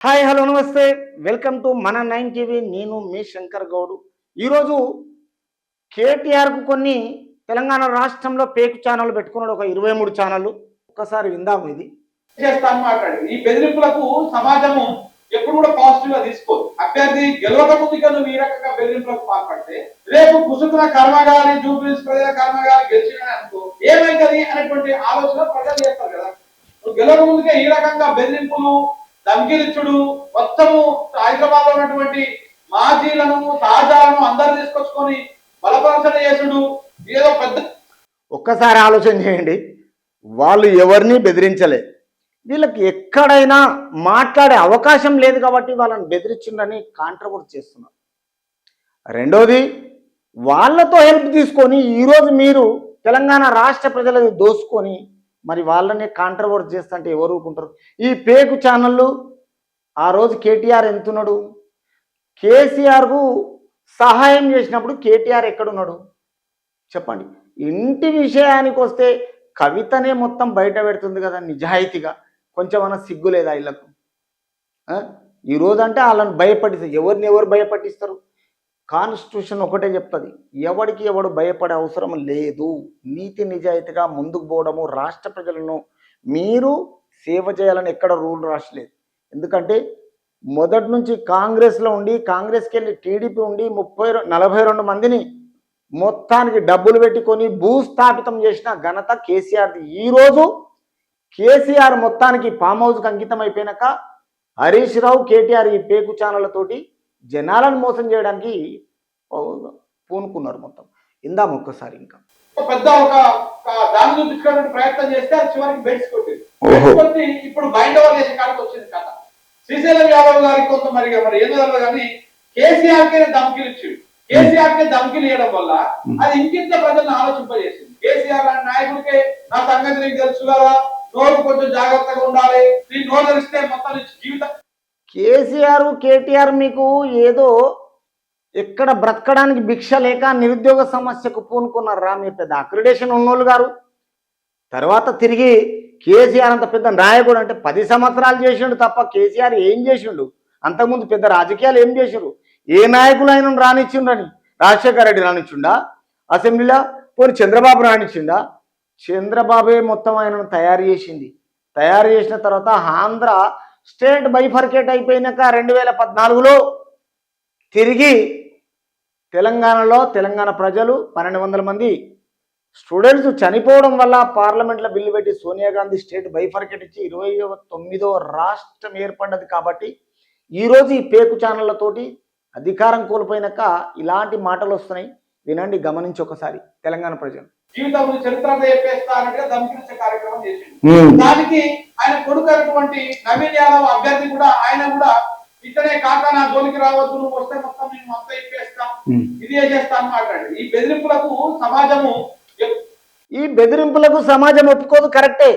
Hi hello నమస్తే. Welcome to మన nine TV. నేను మీ శంకర్ గౌడ్. ఈరోజు కేటీఆర్కు కొన్ని తెలంగాణ రాష్ట్రంలో పేకు ఛానల్ పెట్టుకున్నాడు ఒక ఇరవై మూడు ఛానళ్ళు. ఒక్కసారి విందాము ఇది. చేస్తాను మాట్లాడి ఈ బెదిరింపులకు సమాజము ఎప్పుడు కూడా పాజిటివ్గా తీసుకోదు. అభ్యర్థి గెలవక ముందుగా నువ్వు ఈ రకంగా బెదిరింపులకు పాల్పడితే రేపు కుసుకున్న కర్మగారి జూబ్లీస్ ప్రజల కర్మగాలి గెలిచిన అనుకో ఏమైంది అనేటువంటి ఆలోచన ప్రజలు చేస్తారు కదా. నువ్వు గెలవక ముందుకే ఈ రకంగా బెదిరింపులు ధమ్కిలిచ్చుడు మొత్తము హైదరాబాద్లో ఉన్నటువంటి మాజీలను తాజాలను అందరు తీసుకొచ్చుకొని బలపరచన చేసుడు. ఏదో పెద్ద ఒక్కసారి ఆలోచన చేయండి. వాళ్ళు ఎవరిని బెదిరించలే. వీళ్ళకి ఎక్కడైనా మాట్లాడే అవకాశం లేదు కాబట్టి వాళ్ళని బెదిరించిండని కాంట్రవర్ట్ చేస్తున్నారు. రెండోది వాళ్ళతో హెల్ప్ తీసుకొని ఈరోజు మీరు తెలంగాణ రాష్ట్ర ప్రజలకు దోసుకొని మరి వాళ్ళని కాంట్రవర్ట్ చేస్తుంటే ఎవరు ఊరుకుంటారు? ఈ పేకు ఛానళ్ళు ఆ రోజు కేటీఆర్ ఎంతున్నాడు? కేసీఆర్కు సహాయం చేసినప్పుడు కేటీఆర్ ఎక్కడున్నాడు? చెప్పండి. ఇంటి విషయానికి వస్తే కవితనే మొత్తం బయట పెడుతుంది కదా నిజాయితీగా. కొంచెం అన్న సిగ్గు లేదా వీళ్ళకు ఆ? అంటే వాళ్ళని భయపడిస్తారు ఎవరిని ఎవరు భయపట్టిస్తారు కాన్స్టిట్యూషన్ ఒకటే చెప్తుంది. ఎవడికి ఎవడు భయపడే అవసరం లేదు. నీతి నిజాయితీగా ముందుకు పోవడము రాష్ట్ర ప్రజలను మీరు సేవ చేయాలని ఎక్కడ రూల్ రాసలేదు. ఎందుకంటే మొదటి నుంచి కాంగ్రెస్లో ఉండి కాంగ్రెస్కి వెళ్ళి టీడీపీ ఉండి ముప్పై నలభై రెండు మందిని మొత్తానికి డబ్బులు పెట్టుకొని భూస్థాపితం చేసిన ఘనత కేసీఆర్ది. ఈరోజు కేసీఆర్ మొత్తానికి ఫామ్ హౌస్కి అంకితం అయిపోయినాక హరీష్ రావు కేటీఆర్ ఈ పేకు ఛానళ్ళతోటి జనాలను మోసం చేయడానికి పూనుకున్నారు మొత్తం. ఇందాం ఒక్కసారి ఇంకా. పెద్ద ఒక దాన్ని చూపించుకోవడానికి ప్రయత్నం చేస్తే అది చివరికి బెడ్స్ కొట్టింది. ఇప్పుడు బయట ఓవర్ చేసే కాడికి వచ్చింది కథ. శ్రీశైలం యాదవ్ గారికి కొంత మరి మరి ఏదో కానీ కేసీఆర్ కే ధమ్కిలు ఇచ్చిండు. కేసీఆర్ కే ధమ్కిలు ఇవ్వడం వల్ల అది ఇంకింత ప్రజలను ఆలోచింపజేసింది. కేసీఆర్ లాంటి నాయకుడికే నా సంగతి నీకు తెలుసు కదా నోరు కొంచెం జాగ్రత్తగా ఉండాలి. నీ నోరు తెరిస్తే మొత్తం జీవితం కేసీఆర్ కేటీఆర్ మీకు ఏదో ఎక్కడ బ్రతకడానికి భిక్ష లేక నిరుద్యోగ సమస్యకు పూనుకున్నారా మీరు పెద్ద అక్రిడేషన్ ఉన్నోళ్ళు గారు? తర్వాత తిరిగి కేసీఆర్ అంత పెద్ద నాయకుడు అంటే పది సంవత్సరాలు చేసిండు తప్ప కేసీఆర్ ఏం చేసిండు? అంతకుముందు పెద్ద రాజకీయాలు ఏం చేసిండు ఏ నాయకులు ఆయన రానిచ్చిండని రాజశేఖర రెడ్డి రానిచ్చిండా అసెంబ్లీలో పోనీ చంద్రబాబు రానిచ్చిండా చంద్రబాబే మొత్తం ఆయనను తయారు చేసింది. తయారు చేసిన తర్వాత ఆంధ్ర స్టేట్ బైఫర్కేట్ అయిపోయినాక రెండు వేల పద్నాలుగులో తిరిగి తెలంగాణలో తెలంగాణ ప్రజలు పన్నెండు వందల మంది స్టూడెంట్స్ చనిపోవడం వల్ల పార్లమెంట్లో బిల్లు పెట్టి సోనియా గాంధీ స్టేట్ బైఫర్కేట్ ఇచ్చి ఇరవై తొమ్మిదో రాష్ట్రం ఏర్పడ్డది కాబట్టి ఈరోజు ఈ పేకు ఛానళ్ళతోటి అధికారం కోల్పోయినాక ఇలాంటి మాటలు వస్తున్నాయి. వినండి గమనించి ఒకసారి తెలంగాణ ప్రజలు. జీవితం చరిత్ర చెప్పేస్తా అన్నట్టుగా ధమ్కిలిచ్చే కార్యక్రమం చేసిండు. దానికి ఆయన కొడుకు అయినటువంటి నవీన్ యాదవ్ అభ్యర్థి కూడా ఆయన కూడా ఇతనే కాక నా జోలికి రావద్దు నువ్వు వస్తే మొత్తం నేను మొత్తం ఇప్పేస్తా. ఇదే చేస్తా అని మాట్లాడు. ఈ బెదిరింపులకు సమాజము ఈ బెదిరింపులకు సమాజం ఒప్పుకోదు కరెక్టే.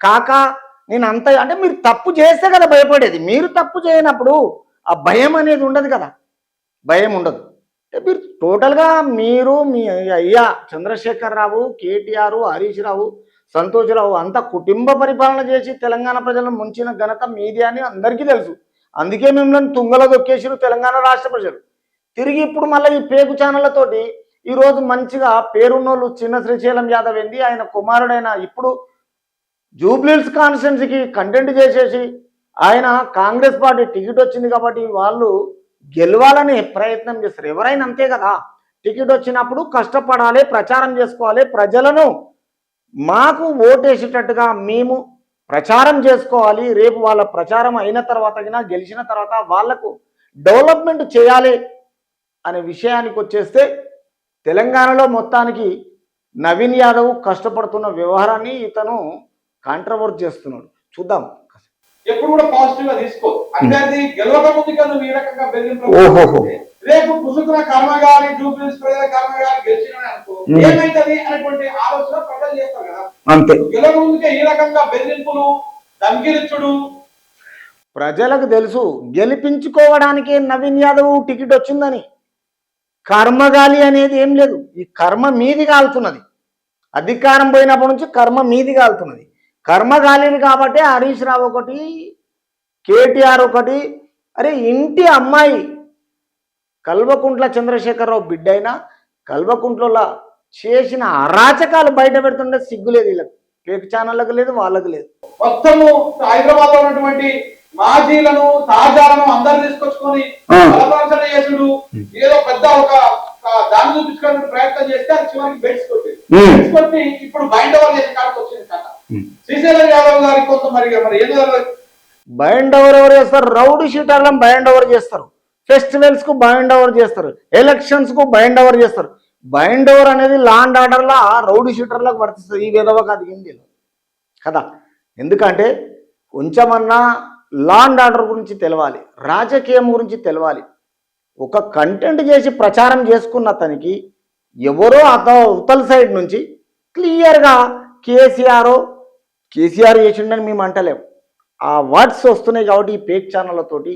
కాక నేను అంత అంటే మీరు తప్పు చేస్తే కదా భయపడేది. మీరు తప్పు చేయనప్పుడు ఆ భయం అనేది ఉండదు కదా. భయం ఉండదు. మీరు టోటల్గా మీరు మీ అయ్యా చంద్రశేఖర్ రావు కేటీఆర్ హరీష్ రావు సంతోష్రావు అంతా కుటుంబ పరిపాలన చేసి తెలంగాణ ప్రజలను ముంచిన ఘనత మీది అని అందరికీ తెలుసు. అందుకే మిమ్మల్ని తుంగలో దొక్కేసారు తెలంగాణ రాష్ట్ర ప్రజలు. తిరిగి ఇప్పుడు మళ్ళీ ఈ పేగు ఛానళ్ళతోటి ఈరోజు మంచిగా పేరున్నోళ్ళు చిన్న శ్రీశైలం యాదవ్ ఏంది ఆయన కుమారుడైన ఇప్పుడు జూబ్లీల్స్ కాన్స్టిట్యున్సీకి కంటెంట్ చేసేసి ఆయన కాంగ్రెస్ పార్టీ టికెట్ వచ్చింది కాబట్టి వాళ్ళు గెలవాలని ప్రయత్నం చేస్తారు. ఎవరైనా అంతే కదా? టికెట్ వచ్చినప్పుడు కష్టపడాలి ప్రచారం చేసుకోవాలి. ప్రజలను మాకు ఓటేసేటట్టుగా మేము ప్రచారం చేసుకోవాలి. రేపు వాళ్ళ ప్రచారం అయిన తర్వాత గెలిచిన తర్వాత వాళ్ళకు డెవలప్మెంట్ చేయాలి అనే విషయానికి వచ్చేస్తే తెలంగాణలో మొత్తానికి నవీన్ యాదవ్ కష్టపడుతున్న వ్యవహారాన్ని ఇతను కాంట్రవర్ట్ చేస్తున్నాడు. చూద్దాం. ఎప్పుడు కూడా పాజిటివ్గా తీసుకో. అభ్యర్థి గెలవక ముందుగా నువ్వు ఈ రకంగా. పాల్పడితే రేపు కుసుకున్న కర్మగాలి జూబ్లీస్ ప్రజల కర్మగాలి గెలిచిన అనుకో ఉమ్. ఏమైంది అనేటువంటి ఆలోచన ప్రజలు చేస్తారు కదా. అంతే. గెలవక ముందుకే ఈ రకంగా బెదిరింపులు ధమ్కిలిచ్చుడు ప్రజలకు తెలుసు గెలిపించుకోవడానికే నవీన్ యాదవ్ టికెట్ వచ్చిందని. కర్మగాలి అనేది ఏం లేదు. ఈ కర్మ మీది కాలుతున్నది. అధికారం పోయినప్పటి నుంచి కర్మ మీది కాలుతున్నది. కర్మగాలిని కాబట్టి హరీష్ రావు ఒకటి కేటీఆర్ ఒకటి. అరే ఇంటి అమ్మాయి కల్వకుంట్ల చంద్రశేఖరరావు బిడ్డ అయినా కల్వకుంట్లలో చేసిన అరాచకాలు బయట పెడుతుండే సిగ్గులేదు వీళ్ళకి. పేక్ ఛానళ్ళకు లేదు వాళ్ళకు లేదు. మొత్తము హైదరాబాద్లో ఉన్నటువంటి మాజీలను తాజాలను అందరు తీసుకొచ్చుకొని ఆ. బలపరచన చేసుడు ఏదో పెద్ద ఒక దాన్ని చూపించుకోవడానికి ప్రయత్నం చేస్తే అది చివరికి బెడ్స్ కొట్టి ఇప్పుడు బయట వాళ్ళు చేసే కాడికి వచ్చింది కథ. శ్రీశైలం యాదవ్ గారికి కొంత మరి మరి ఏదో బైండ్ ఓవర్ ఎవరు చేస్తారు? రౌడీ షీటర్లను బైండ్ ఓవర్ చేస్తారు. ఫెస్టివల్స్కు బైండ్ ఓవర్ చేస్తారు. ఎలక్షన్స్కు బైండ్ ఓవర్ చేస్తారు. బైండ్ ఓవర్ అనేది లాండ్ ఆర్డర్ లా రౌడీ షీటర్లకు వర్తిస్తుంది. ఈ విధవకు అది హిందీలో. కదా? ఎందుకంటే కొంచెమన్నా లాండ్ ఆర్డర్ గురించి తెలవాలి రాజకీయం గురించి తెలవాలి. ఒక కంటెంట్ చేసి ప్రచారం చేసుకున్న అతనికి ఎవరో అత ఉత్తల సైడ్ నుంచి క్లియర్గా కేసీఆర్ కేసీఆర్ చేసిండని మేము అంటలేము ఆ వర్డ్స్ వస్తున్నాయి కాబట్టి ఈ పేక్ ఛానళ్ళతోటి.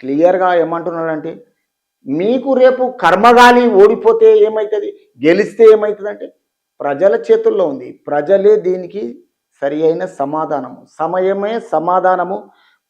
క్లియర్గా ఏమంటున్నాడంటే మీకు రేపు కర్మగాలి ఓడిపోతే ఏమవుతుంది గెలిస్తే ఏమవుతుందంటే ప్రజల చేతుల్లో ఉంది. ప్రజలే దీనికి సరి అయిన సమాధానము. సమయమే సమాధానము.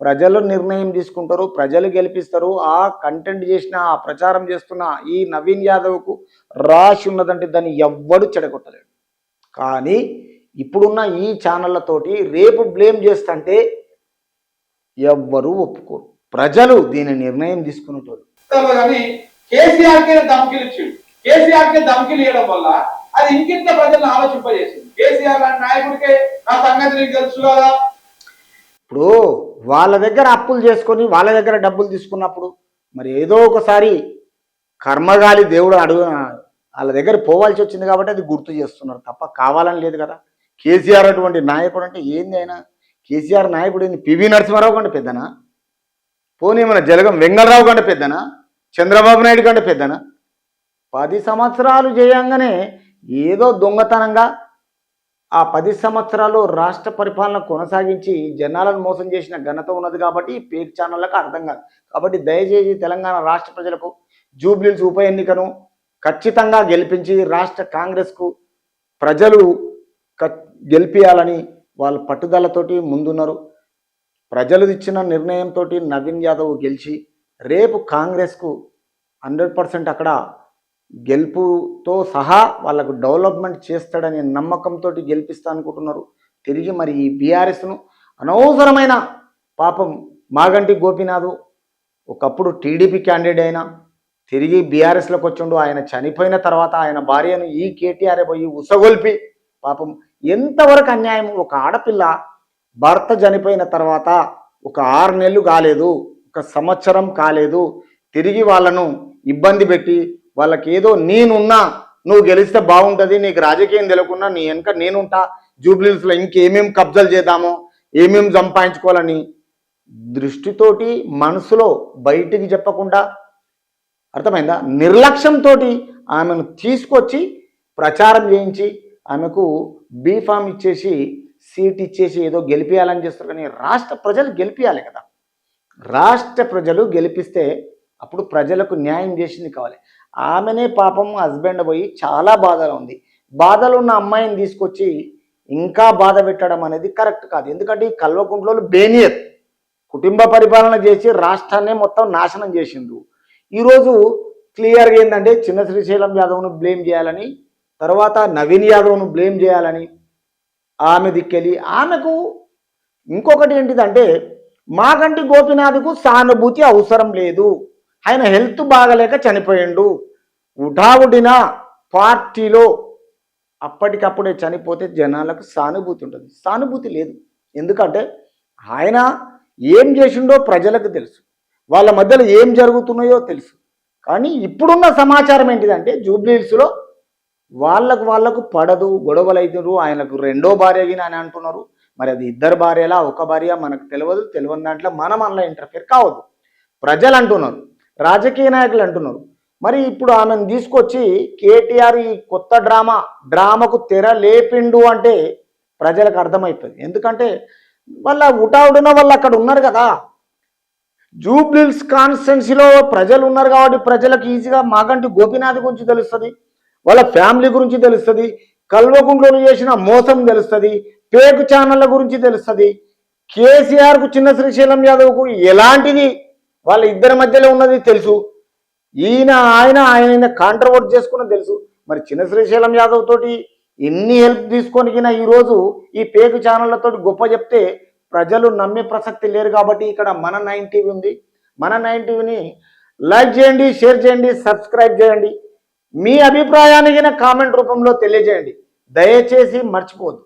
ప్రజలు నిర్ణయం తీసుకుంటారు ప్రజలు గెలిపిస్తారు. ఆ కంటెంట్ చేసిన ఆ ప్రచారం చేస్తున్న ఈ నవీన్ యాదవ్కు రాసి ఉన్నదంటే దాన్ని ఎవ్వడు చెడగొట్టలేడు. కానీ ఇప్పుడున్న ఈ ఛానళ్ళతోటి రేపు బ్లేమ్ చేస్తుంటే ఎవ్వరూ ఒప్పుకోరు. ప్రజలు దీని నిర్ణయం తీసుకునేటోళ్ళు. ధమ్కిలు ఇచ్చిండు. ధమ్కిలు ఇవ్వడం వల్ల అది ఇంకింత ప్రజలను ఆలోచింపజేసింది. కేసీఆర్ లాంటి నాయకుడికే నా సంగతి నీకు తెలుసు కదా? ఇప్పుడు వాళ్ళ దగ్గర అప్పులు చేసుకొని వాళ్ళ దగ్గర డబ్బులు తీసుకున్నప్పుడు మరి ఏదో ఒకసారి కర్మగాలి దేవుడు అడుగు వాళ్ళ దగ్గర పోవాల్సి వచ్చింది కాబట్టి అది గుర్తు చేస్తున్నారు తప్ప కావాలని లేదు కదా? కేసీఆర్ అటువంటి నాయకుడు అంటే ఏంది ఆయన? కేసీఆర్ నాయకుడు ఏంది? పివి నరసింహారావు కంటే పెద్దనా? పోనీ మన జలగం వెంగళరావు కంటే పెద్దనా? చంద్రబాబు నాయుడు కంటే పెద్దనా? పది సంవత్సరాలు చేయంగానే ఏదో దొంగతనంగా ఆ పది సంవత్సరాలు రాష్ట్ర పరిపాలన కొనసాగించి జనాలను మోసం చేసిన ఘనత ఉన్నది కాబట్టి పేరు ఛానళ్ళకు అర్థం కాదు. కాబట్టి దయచేసి తెలంగాణ రాష్ట్ర ప్రజలకు జూబ్లీస్ ఉప ఎన్నికను ఖచ్చితంగా గెలిపించి రాష్ట్ర కాంగ్రెస్కు ప్రజలు గెలిపించాలని వాళ్ళు వాళ్ళ పట్టుదలతోటి ముందున్నారు. ప్రజలు ఇచ్చిన నిర్ణయంతో నవీన్ యాదవ్ గెలిచి రేపు కాంగ్రెస్కు హండ్రెడ్ పర్సెంట్ అక్కడ గెలుపుతో సహా వాళ్ళకు డెవలప్మెంట్ చేస్తాడనే నమ్మకంతో గెలిపిస్తా అనుకుంటున్నారు. తిరిగి మరి ఈ బీఆర్ఎస్ను అనవసరమైన పాపం మాగంటి గోపీనాథ్ ఒకప్పుడు టీడీపీ క్యాండిడేట్ అయినా తిరిగి బీఆర్ఎస్లోకి వచ్చిండు ఆయన చనిపోయిన తర్వాత ఆయన భార్యను ఈ కేటీఆర్ పోయి ఉసగొల్పి పాపం ఎంతవరకు అన్యాయం? ఒక ఆడపిల్ల భర్త చనిపోయిన తర్వాత ఒక ఆరు నెలలు కాలేదు ఒక సంవత్సరం కాలేదు తిరిగి వాళ్ళను ఇబ్బంది పెట్టి వాళ్ళకి ఏదో నేనున్నా నువ్వు గెలిస్తే బాగుంటుంది నీకు రాజకీయం తెలియకుండా నీ వెనక నేనుంటా జూబ్లీస్లో ఇంకేమేం కబ్జాలు చేద్దామో ఏమేం సంపాదించుకోవాలని దృష్టితోటి మనసులో బయటికి చెప్పకుండా అర్థమైందా? నిర్లక్ష్యంతో ఆమెను తీసుకొచ్చి ప్రచారం చేయించి ఆమెకు బీఫామ్ ఇచ్చేసి సీట్ ఇచ్చేసి ఏదో గెలిపించాలని చేస్తారు కానీ రాష్ట్ర ప్రజలు గెలిపించాలి కదా. రాష్ట్ర ప్రజలు గెలిపిస్తే అప్పుడు ప్రజలకు న్యాయం చేసింది కావాలి. ఆమెనే పాపం హస్బెండ్ పోయి చాలా బాధలో ఉంది. బాధలో ఉన్న అమ్మాయిని తీసుకొచ్చి ఇంకా బాధ పెట్టడం అనేది కరెక్ట్ కాదు. ఎందుకంటే ఈ కల్వకుంట్లో బేనియర్ కుటుంబ పరిపాలన చేసి రాష్ట్రాన్ని మొత్తం నాశనం చేసిండు ఈరోజు క్లియర్గా ఏంటంటే చిన్న శ్రీశైలం యాదవ్ను బ్లేమ్ చేయాలని తర్వాత నవీన్ యాదవ్ను బ్లేమ్ చేయాలని ఆమె దిక్కెళ్ళి ఆమెకు ఇంకొకటి ఏంటిదంటే మాగంటి గోపినాథ్కు సానుభూతి అవసరం లేదు. ఆయన హెల్త్ బాగలేక చనిపోయిండు. ఉఠావుడిన పార్టీలో అప్పటికప్పుడే చనిపోతే జనాలకు సానుభూతి ఉంటుంది. సానుభూతి లేదు. ఎందుకంటే ఆయన ఏం చేసిండో ప్రజలకు తెలుసు. వాళ్ళ మధ్యలో ఏం జరుగుతున్నాయో తెలుసు. కానీ ఇప్పుడున్న సమాచారం ఏంటిదంటే జూబ్లీహిల్స్లో వాళ్ళకు వాళ్ళకు పడదు గొడవలు అవుతున్నారు ఆయనకు రెండో భార్య గిన అని అంటున్నారు. మరి అది ఇద్దరు భార్యలా ఒక భార్య మనకు తెలియదు తెలియని దాంట్లో మనం అందులో ఇంటర్ఫియర్ కావద్దు. ప్రజలు అంటున్నారు రాజకీయ నాయకులు అంటున్నారు. మరి ఇప్పుడు ఆమెను తీసుకొచ్చి కేటీఆర్ ఈ కొత్త డ్రామా డ్రామాకు తెర లేపిండు అంటే ప్రజలకు అర్థమవుతుంది ఎందుకంటే వాళ్ళ ఉటావుడున వాళ్ళు అక్కడ ఉన్నారు కదా. జూబ్లిల్స్ కాన్స్టెన్సీలో ప్రజలు ఉన్నారు కాబట్టి ప్రజలకు ఈజీగా మాగంటి గోపీనాథ్ గురించి తెలుస్తుంది. వాళ్ళ ఫ్యామిలీ గురించి తెలుస్తుంది కల్వకుంట్లోని చేసిన మోసం తెలుస్తుంది పేకు ఛానళ్ళ గురించి తెలుస్తుంది. కేసీఆర్కు చిన్న శ్రీశైలం యాదవ్కు ఎలాంటిది వాళ్ళ ఇద్దరి మధ్యలో ఉన్నది తెలుసు. ఈయన ఆయన ఆయన కాంట్రవర్ట్ చేసుకున్న తెలుసు. మరి చిన్న శ్రీశైలం యాదవ్ తోటి ఎన్ని హెల్ప్ తీసుకొనిగినా ఈరోజు ఈ పేకు ఛానళ్ళతో గొప్ప చెప్తే ప్రజలు నమ్మే ప్రసక్తి లేరు కాబట్టి ఇక్కడ మన నైన్ టీవీ ఉంది. మన నైన్ టీవీని లైక్ చేయండి షేర్ చేయండి సబ్స్క్రైబ్ చేయండి. మీ అభిప్రాయాన్ని కామెంట్ రూపంలో తెలియజేయండి. దయచేసి మర్చిపోద్దు